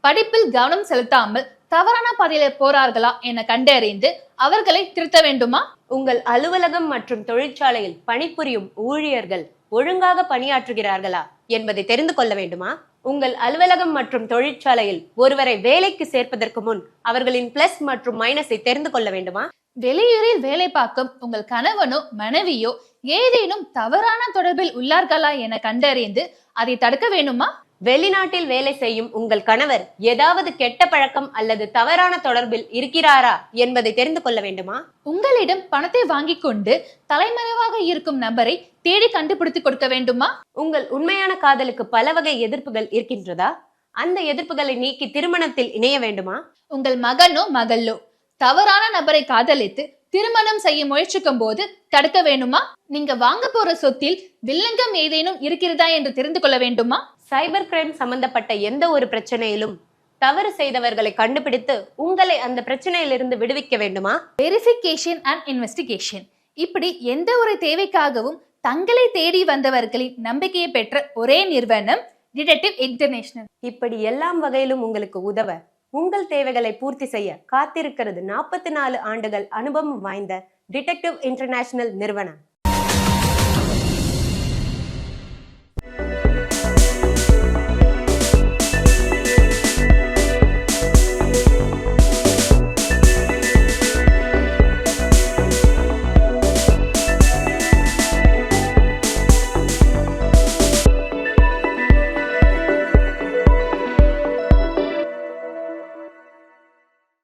Speaker 2: படிப்பில் கவனம் செலுத்தாமல் தவறான பாதையில போறார்களா என கண்டறிந்து அவர்களை திருத்த வேண்டுமா?
Speaker 1: உங்கள் அலுவலகம் மற்றும் தொழிற்சாலையில் பணிபுரியும் ஊழியர்கள் ஒழுங்காக பணியாற்றுகிறார்களா என்பதை தெரிந்து கொள்ள வேண்டுமா? உங்கள் அலுவலகம் மற்றும் தொழிற்சாலையில் ஒருவரை வேலைக்கு சேர்ப்பதற்கு முன் அவர்களின் பிளஸ் மற்றும் மைனஸை தெரிந்து கொள்ள வேண்டுமா?
Speaker 2: வெளியூரில் வேலை பார்க்கும் உங்கள் கணவனோ மனைவியோ ஏதேனும் தவறான தொடர்பில் உள்ளார்களா என கண்டறிந்து அதை தடுக்க வேண்டுமா?
Speaker 1: வெளிநாட்டில் வேலை செய்யும் உங்கள் கணவர் ஏதாவது கெட்ட பழக்கம் அல்லது தவறான தொடர்பில் இருக்கிறாரா என்பதை தெரிந்து கொள்ள வேண்டுமா?
Speaker 2: உங்களிடம் பணத்தை வாங்கிக் கொண்டு தலைமறைவாக இருக்கும் நபரை தேடி கண்டுபிடித்து கொடுக்க வேண்டுமா?
Speaker 1: உங்கள் உண்மையான காதலுக்கு பல வகை எதிர்ப்புகள் இருக்கின்றதா? அந்த எதிர்ப்புகளை நீக்கி திருமணத்தில் இணைய வேண்டுமா?
Speaker 2: உங்கள் மகனோ மகளோ தவறான நபரை காதலித்து திருமணம் செய்ய முயற்சிக்கும் போது தடுக்க வேண்டுமா? நீங்க வாங்க போற சொத்தில் வில்லங்கம் ஏதேனும் இருக்கிறதா என்று தெரிந்து கொள்ள வேண்டுமா?
Speaker 1: சைபர் கிரைம் சம்பந்தப்பட்ட எந்த ஒரு பிரச்சனையிலும் தவறு செய்தவர்களை கண்டுபிடித்து உங்களை அந்த பிரச்சனையிலிருந்து விடுவிக்க வேண்டுமா?
Speaker 2: வெரிஃபிகேஷன் அண்ட் இன்வெஸ்டிகேஷன் இப்படி எந்த ஒரு தேவைக்காகவும் தங்களை தேடி வந்தவர்களின் நம்பிக்கையை பெற்ற ஒரே நிறுவனம் டிடெக்டிவ் இன்டர்நேஷனல்
Speaker 1: இப்படி எல்லாம் வகையிலும் உங்களுக்கு உதவ உங்கள் தேவைகளை பூர்த்தி செய்ய காத்திருக்கிறது நாற்பத்தி நாலு ஆண்டுகள் அனுபவம் வாய்ந்த டிடெக்டிவ் இன்டர்நேஷனல் நிறுவனம்.